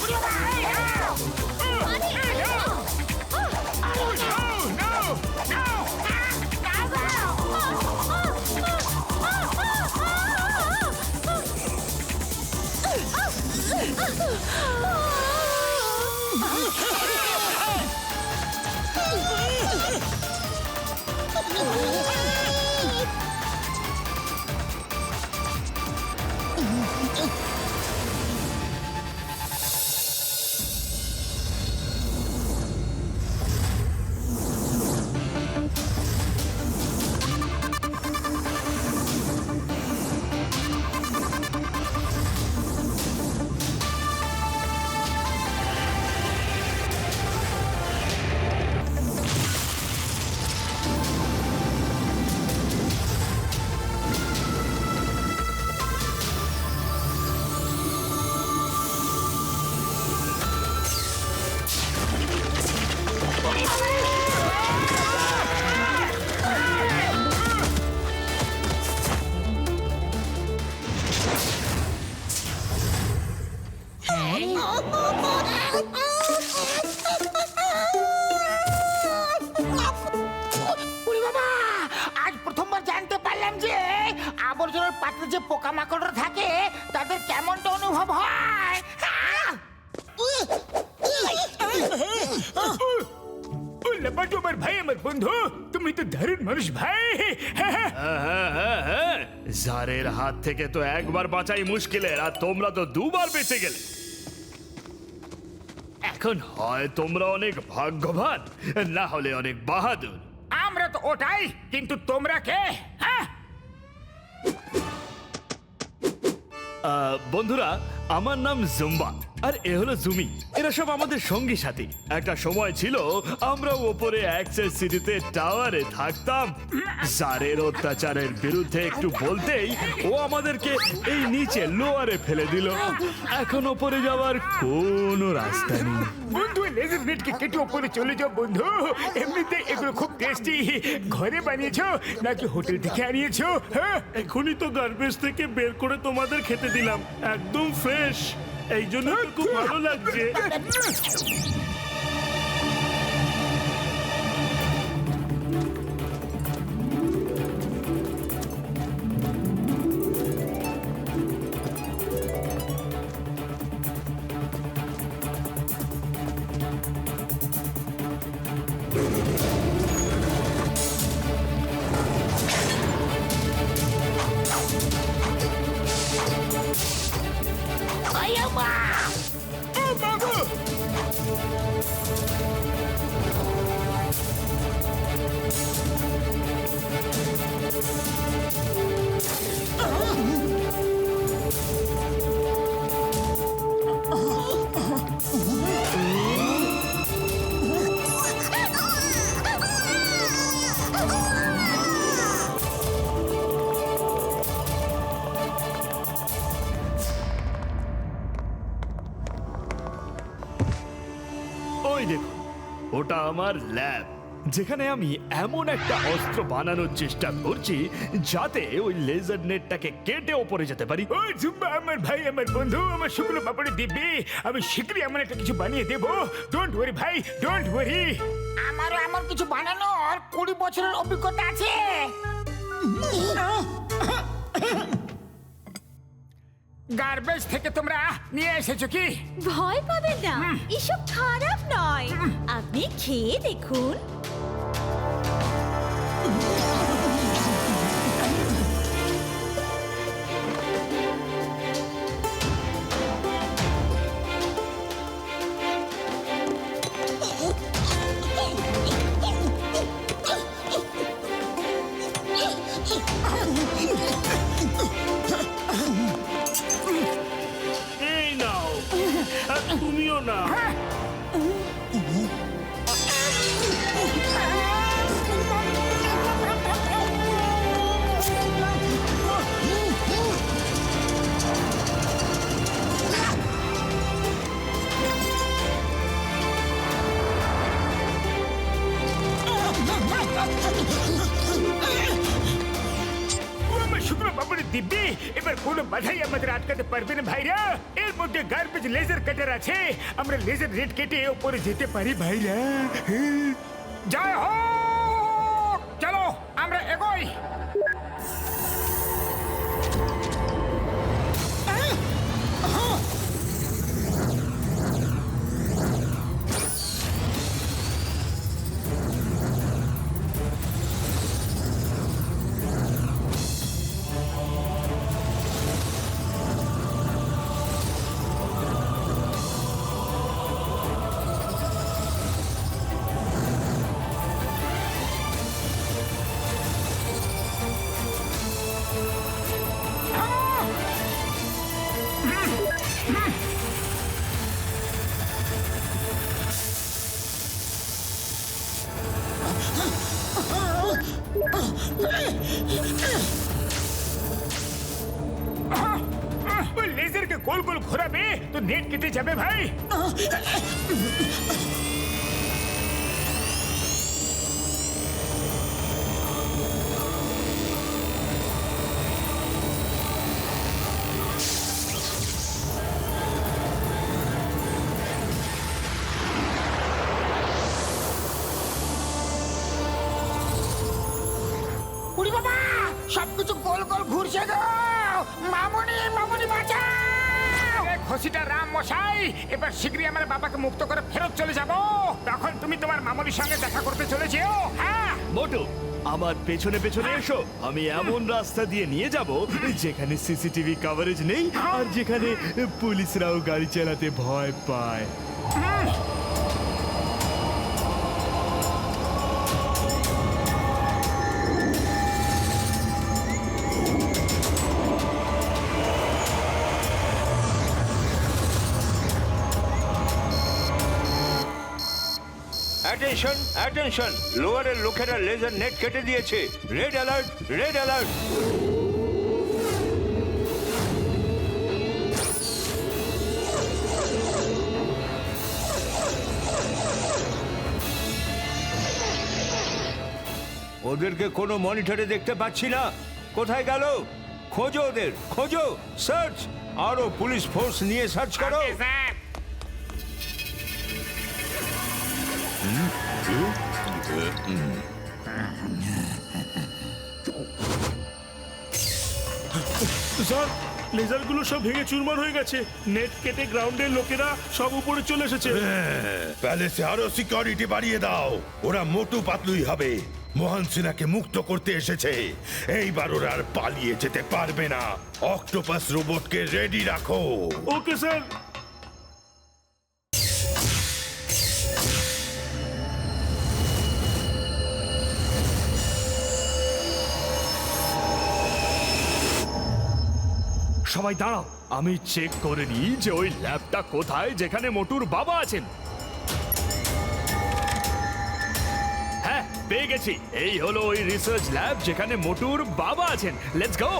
무려다! ওরে বাবা আজ প্রথমবার জানতে পারলাম যে আবর্জনার পাত্রে যে পোকামাকড় থাকে তাদের কেমনটা অনুভব হয়! আমার ভাই আমার বন্ধু তুমি তো দারুণ মানুষ ভাই হ্যাঁ, হ্যাঁ, হ্যাঁ, হ্যাঁ। জারের হাত থেকে তো একবার বাঁচাই মুশকিলের আর তোমরা তো দুবার বেঁচে গেলে এখন হয় তোমরা অনেক ভাগ্যবান না হলে অনেক বাহাদুর। আমরা তো ওটাই কিন্তু তোমরা কে? হ্যাঁ? আহ, বন্ধুরা আমার নাম জুম্বা আর এ হলো জুমি। এরা সব আমাদের সঙ্গী সাথী। একটা সময় ছিল আমরা ওপরে অ্যাক্সেস সিটিতে টাওয়ারে থাকতাম। জারের অত্যাচারের বিরুদ্ধে একটু বলতেই ও আমাদেরকে এই নিচে লোয়ারে ফেলে দিল। এখন ওপরে যাওয়ার কোনো রাস্তা নেই। বন্ধু লেজার নেটকে কেটে ওপরে চলে যাও বন্ধু। এমনিতে এগুলো খুব টেস্টি ঘরে বানিয়েছো নাকি হোটেল থেকে আনিয়েছো হ্যাঁ? এখনই তো গার্বেজ থেকে বের করে তোমাদের খেতে দিলাম। একদম ফ্রেশ এই জন্য খুব ভালো লাগছে। ওটা আমার ল্যাব। যেখানে আমি এমন একটা অস্ত্র বানানোর চেষ্টা করছি যাতে ওই লেজার নেটটাকে কেটে ওপরে যেতে পারি। ও জুম্বা আমার ভাই আমার বন্ধু আমার শুকনো পাপড়ে দিবি। আমি শীঘ্রই এমন একটা কিছু বানিয়ে দেবো। ডোন্ট ওয়ারি ভাই ডোন্ট ওয়ারি আমারও এমন কিছু বানানোর কুড়ি বছরের অভিজ্ঞতা আছে। গার্বেজ থেকে তোমরা নিয়ে এসেছ কি? ভয় পাবেন না এসব খারাপ নয়। আপনি খেয়ে দেখুন। বাধাই আমাদের আটকাতে পারবে না ভাইরা এর মধ্যে গার্বেজ লেজার কাটার আছে আমরা লেজার রেড কেটে ওপরে যেতে পারি ভাইরা জয় হো গোল গোল ঘোরাবে তো নেট কেটে যাবে ভাই। চলেছো হ্যাঁ। মোটু আমার পেছনে পেছনে এসো। আমি এমন রাস্তা দিয়ে নিয়ে যাব যেখানে সিসিটিভি কভারেজ নেই আর যেখানে পুলিশরাও গাড়ি চালাতে ভয় পায়। অ্যাটেনশন অ্যাটেনশন লোয়ারের লোকেরা লেজার নেট কেটে দিয়েছে। রেড অ্যালার্ট রেড অ্যালার্ট ওদেরকে কোনো মনিটরে দেখতে পাচ্ছি না। কোথায় গেল? খোঁজো ওদের, খোঁজো, সার্চ। আরও পুলিশ ফোর্স নিয়ে সার্চ করো। স্যার। স্যার লেজারগুলো সব ভেঙে চুরমার হয়ে গেছে। নেট কেটে গ্রাউন্ডের লোকেরা সব উপরে চলে এসেছে। প্যালেসে আরও সিকিউরিটি বাড়িয়ে দাও। ওরা মোটু পাতলুই হবে। মোহন সিনহাকে মুক্ত করতে এসেছে। এইবার ওরা আর পালিয়ে যেতে পারবে না। অক্টোপাস রোবটকে রেডি রাখো। ওকে স্যার সবাই দাঁড়াও। আমি চেক করে নিই যে ওই ল্যাবটা কোথায়, যেখানে মোটুর বাবা আছেন। হ্যাঁ পেয়ে গেছি। এই হলো ওই রিসার্চ ল্যাব যেখানে মোটুর বাবা আছেন। লেটস গো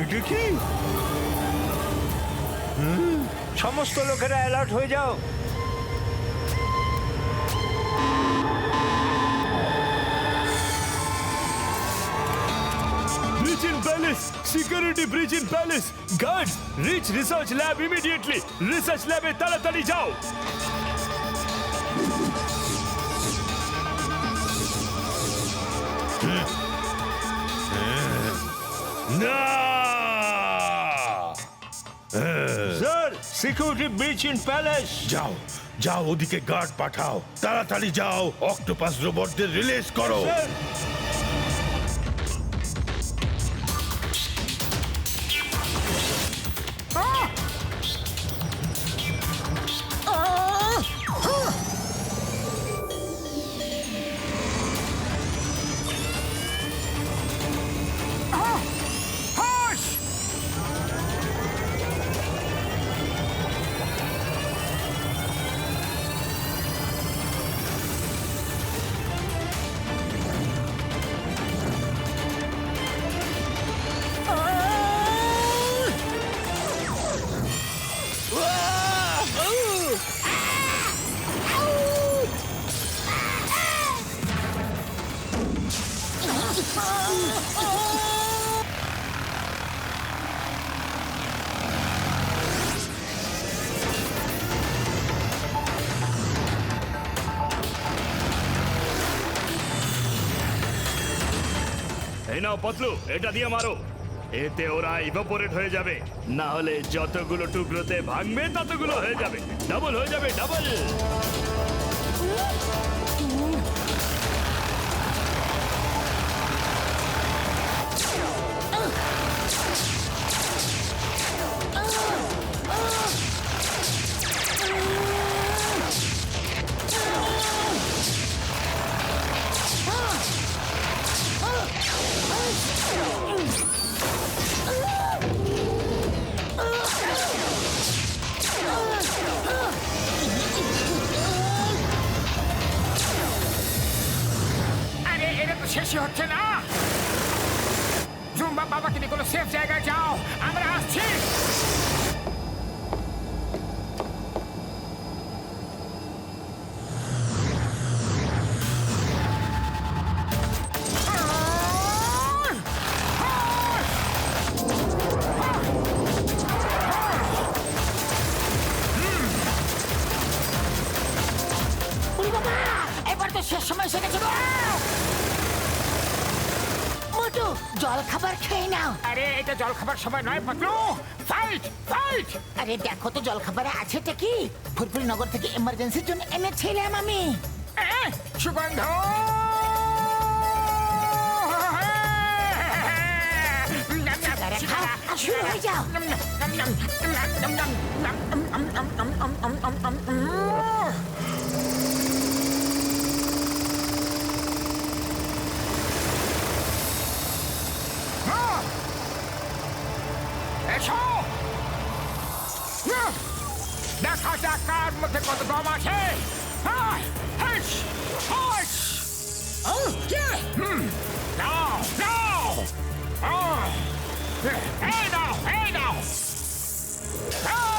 এটা কি হুম, সমস্ত লোকেরা অ্যালার্ট হয়ে যাও Breach in palace! Security breach in palace! Guards, reach research lab immediately! Research lab এ তাড়াতাড়ি যাও! না Security breach in palace যাও যাও ওদিকে গার্ড পাঠাও। তাড়াতাড়ি যাও অক্টোপাস রোবটদের রিলিজ করো। নাও পতলু এটা দিয়ে মারো। এতে ওরা ইভাপোরেট হয়ে যাবে। না হলে যতগুলো টুকরোতে ভাঙবে, ততগুলো হয়ে যাবে। ডাবল হয়ে যাবে ডাবল এটা জল খাবার সময় নয় পাতলু ফাইট ফাইট আরে দেখো তো জল খাবারে আছেটা কি ফুরফুরি নগর থেকে এমার্জেন্সির জন্য এনেছিলাম আমি সুগন্ধ সিগারেট খাও আর শুরু হয়ে যাও দেখা যাক কার মধ্যে কত দম আছে হাই, হাইস, হাইস। হুম, নাও, নাও। আহ, এই নাও, এই নাও। এই নাও। নাও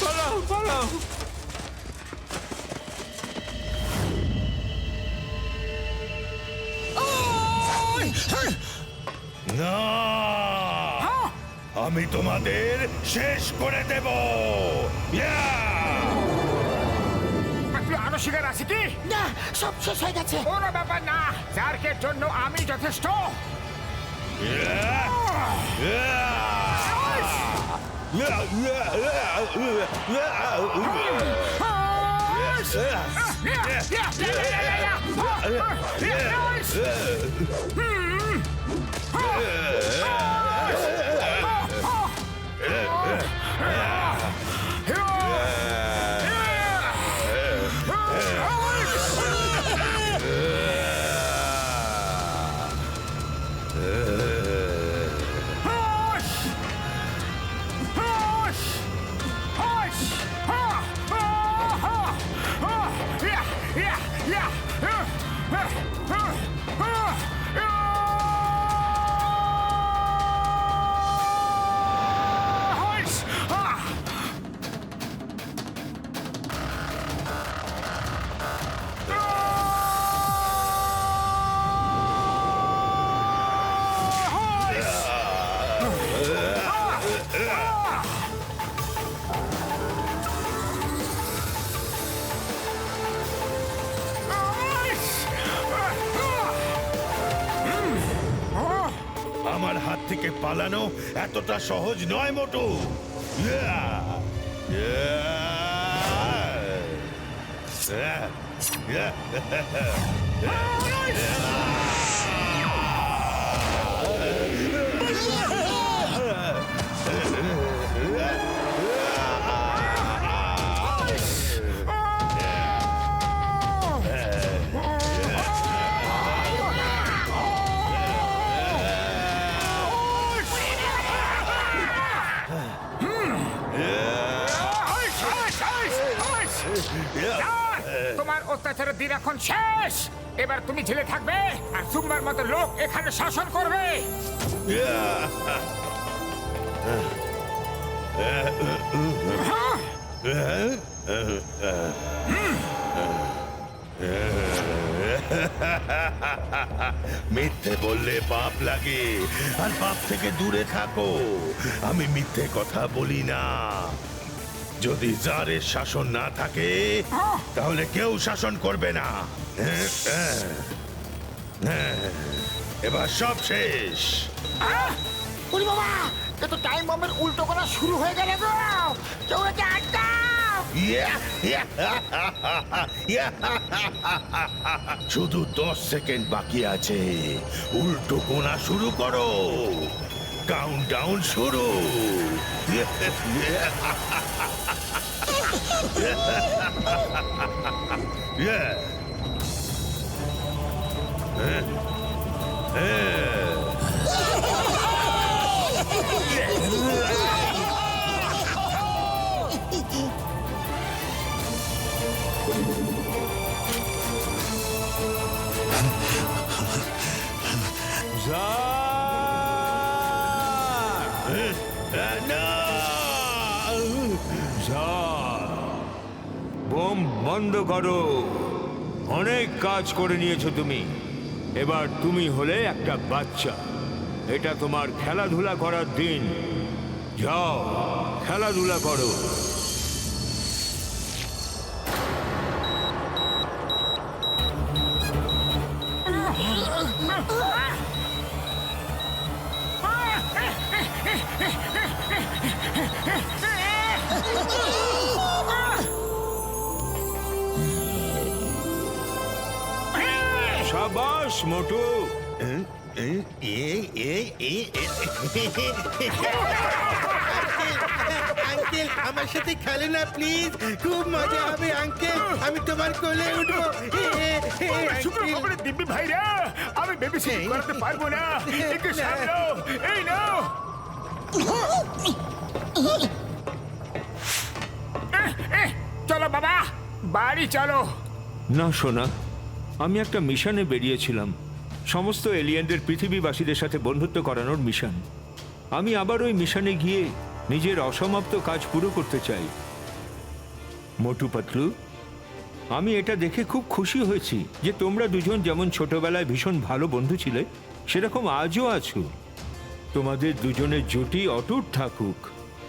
পালাও পালাও না! আমি তোমাদের শেষ করে দেব। ইয়া! আরও শিকার আছে কি? না সব শেষ হয়ে গেছে। কোনো ব্যাপার না জার্কের জন্য আমি যথেষ্ট। Yeah. আমার থেকে এতটা সহজ নয় মোটু। ইয়া! অত্যাচারের দিন এখন শেষ। এবার তুমি জেলে থাকবে আর সুম্বার মতো লোক এখানে শাসন করবে। মিথ্যে বললে পাপ লাগে, আর পাপ থেকে দূরে থাকো। আমি মিথ্যে কথা বলি না। যদি জারের শাসন না থাকে তাহলে কেউ শাসন করবে না। হ্যাঁ, হ্যাঁ, হ্যাঁ। এবার সব শেষ। উরি বাবা এ তো টাইম বম্বের উল্টো করা শুরু হয়ে গেল গো। কেউ একে আটকাও। শুধু দশ সেকেন্ড বাকি আছে। উল্টো কোনা শুরু করো। কাউন্ট ডাউন শুরু Yeah. হ্যাঁ? হ্যাঁ। বোম বন্ধ করো। অনেক কাজ করে নিয়েছো তুমি। এবার তুমি হলে একটা বাচ্চা। এটা তোমার খেলাধুলা করার দিন। যাও, খেলাধুলা করো। মোটু। আঙ্কেল আমার সাথে খেলে না প্লিজ খুব মজা হবে আঙ্কেল। আমি তোমার কোলে উঠবো। দিব্যি ভাইরা আমি বেবি সিটিং করাতে পারব না। একে সামলাও। এই নাও। চলো বাবা বাড়ি চলো। না সোনা। আমি একটা মিশনে বেরিয়েছিলাম। সমস্ত এলিয়েনদের পৃথিবীবাসীদের সাথে বন্ধুত্ব করানোর মিশন। আমি আবার ওই মিশনে গিয়ে নিজের অসমাপ্ত কাজ পুরো করতে চাই। মোটু পাতলু, আমি এটা দেখে খুব খুশি হয়েছি যে তোমরা দুজন যেমন ছোটবেলায় ভীষণ ভালো বন্ধু ছিলে, সেরকম আজও আছো। তোমাদের দুজনের জুটি অটুট থাকুক।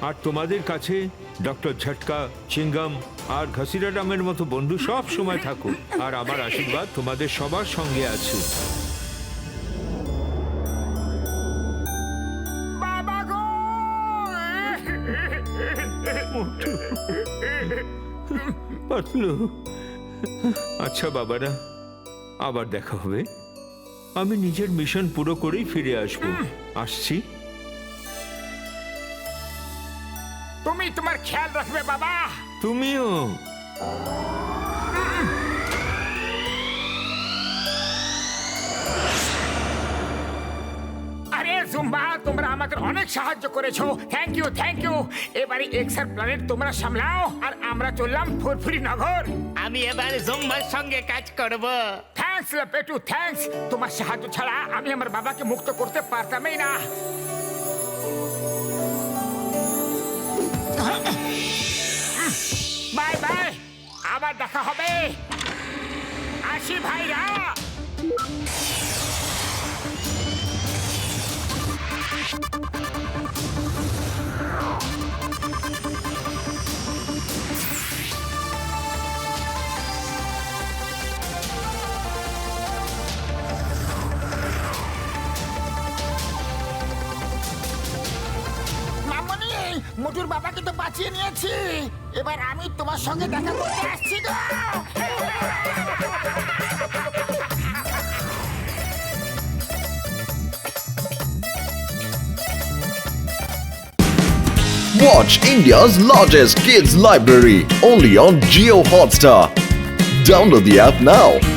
আর তোমাদের কাছে ডক্টর ঝটকা চিঙ্গাম আর ঘসিরারামের মতো বন্ধু সব সময় থাকুক। আর আমার আশীর্বাদ তোমাদের সবার সঙ্গে আছে। পাতলু। আচ্ছা বাবারা আবার দেখা হবে। আমি নিজের মিশন পুরো করেই ফিরে আসব। আসছি। তুমি তোমার খেয়াল রাখবে বাবা। তুমিও। আরে জুম্বা তোমরা আমাদের অনেক সাহায্য করেছ। থ্যাংক ইউ থ্যাংক ইউ এবারে এক্সার প্ল্যানেট তোমরা সামলাও আর আমরা চললাম ফুরফুরি নগর। আমি এবার জুম্বার সঙ্গে কাজ করব। থ্যাঙ্কস পেটু থ্যাঙ্কস তোমার সাহায্য ছাড়া আমি আমার বাবাকে মুক্ত করতে পারতামই না। আবার দেখা হবে। আসি ভাইরা। মোটুর বাবাকে তো বাঁচিয়ে নিয়েছি। এবার আমি তোমার সঙ্গে দেখা করতে আসছি তো Watch India's largest kids library only on Geo Hotstar. Download the app now.